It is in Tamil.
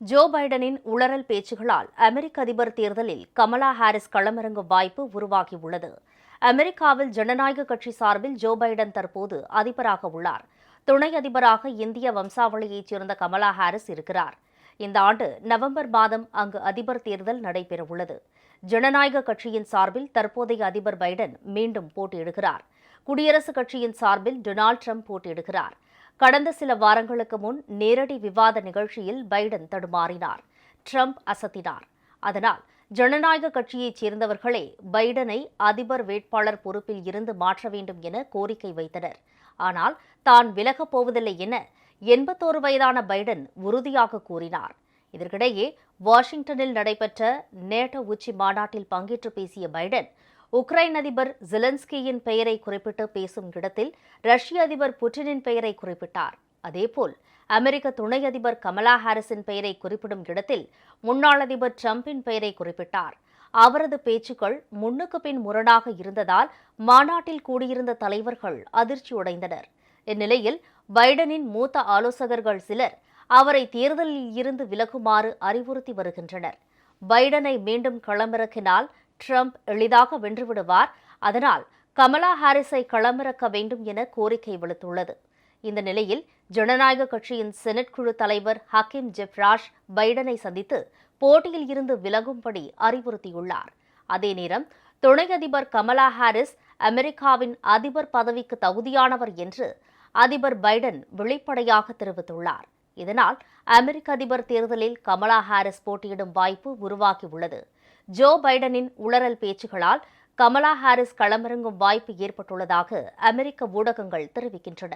ஜோ பைடனின் உளறல் பேச்சுகளால் அமெரிக்க அதிபர் தேர்தலில் கமலா ஹாரிஸ் களமிறங்கும் வாய்ப்பு உருவாகியுள்ளது. அமெரிக்காவில் ஜனநாயக கட்சி சார்பில் ஜோ பைடன் தற்போது அதிபராக உள்ளார். துணை அதிபராக இந்திய வம்சாவளியைச் சேர்ந்த கமலா ஹாரிஸ் இருக்கிறார். இந்த ஆண்டு நவம்பர் மாதம் அங்கு அதிபர் தேர்தல் நடைபெறவுள்ளது. ஜனநாயக கட்சியின் சார்பில் தற்போதைய அதிபர் பைடன் மீண்டும் போட்டியிடுகிறார். குடியரசுக் கட்சியின் சார்பில் டொனால்ட் ட்ரம்ப் போட்டியிடுகிறார். கடந்த சில வாரங்களுக்கு முன் நேரடி விவாத நிகழ்ச்சியில் பைடன் தடுமாறினார். ட்ரம்ப் அசத்தினார். அதனால் ஜனநாயக கட்சியைச் சேர்ந்தவர்களே பைடனை அதிபர் வேட்பாளர் பொறுப்பில் இருந்து மாற்ற வேண்டும் என கோரிக்கை வைத்தனர். ஆனால் தான் விலகப் போவதில்லை என எண்பத்தோரு வயதான பைடன் உறுதியாக கூறினார். இதற்கிடையே வாஷிங்டனில் நடைபெற்ற நேட்டோ உச்சி மாநாட்டில் பங்கேற்று பேசிய பைடன் உக்ரைன் அதிபர் ஜெலன்ஸ்கியின் பெயரை குறிப்பிட்டு பேசும் இடத்தில் ரஷ்ய அதிபர் புட்டினின் பெயரை குறிப்பிட்டார். அதேபோல் அமெரிக்க துணை அதிபர் கமலா ஹாரிஸின் பெயரை குறிப்பிடும் இடத்தில் முன்னாள் அதிபர் டிரம்பின் பெயரை குறிப்பிட்டார். அவரது பேச்சுக்கள் முன்னுக்கு பின் முரணாக இருந்ததால் மாநாட்டில் கூடியிருந்த தலைவர்கள் அதிர்ச்சியுடைந்தனர் இந்நிலையில் பைடனின் மூத்த ஆலோசகர்கள் சிலர் அவரை தேர்தலில் இருந்து விலகுமாறு அறிவுறுத்தி வருகின்றனர். பைடனை மீண்டும் களமிறக்கினால் ட்ரம்ப் எளிதாக வென்றுவிடுவார். அதனால் கமலா ஹாரிஸை களமிறக்க வேண்டும் என கோரிக்கை விடுத்துள்ளது. இந்த நிலையில் ஜனநாயக கட்சியின் செனட் குழு தலைவர் ஹக்கீம் ஜெப்ராஷ் பைடனை சந்தித்து போட்டியில் இருந்து விலகும்படி அறிவுறுத்தியுள்ளார். அதே நேரம் துணை அதிபர் கமலா ஹாரிஸ் அமெரிக்காவின் அதிபர் பதவிக்கு தகுதியானவர் என்று அதிபர் பைடன் வெளிப்படையாக தெரிவித்துள்ளார். இதனால் அமெரிக்க அதிபர் தேர்தலில் கமலா ஹாரிஸ் போட்டியிடும் வாய்ப்பு உருவாகியுள்ளது. ஜோ பைடனின் உளறல் பேச்சுகளால் கமலா ஹாரிஸ் களமிறங்கும் வாய்ப்பு ஏற்பட்டுள்ளதாக அமெரிக்க ஊடகங்கள் தெரிவிக்கின்றன.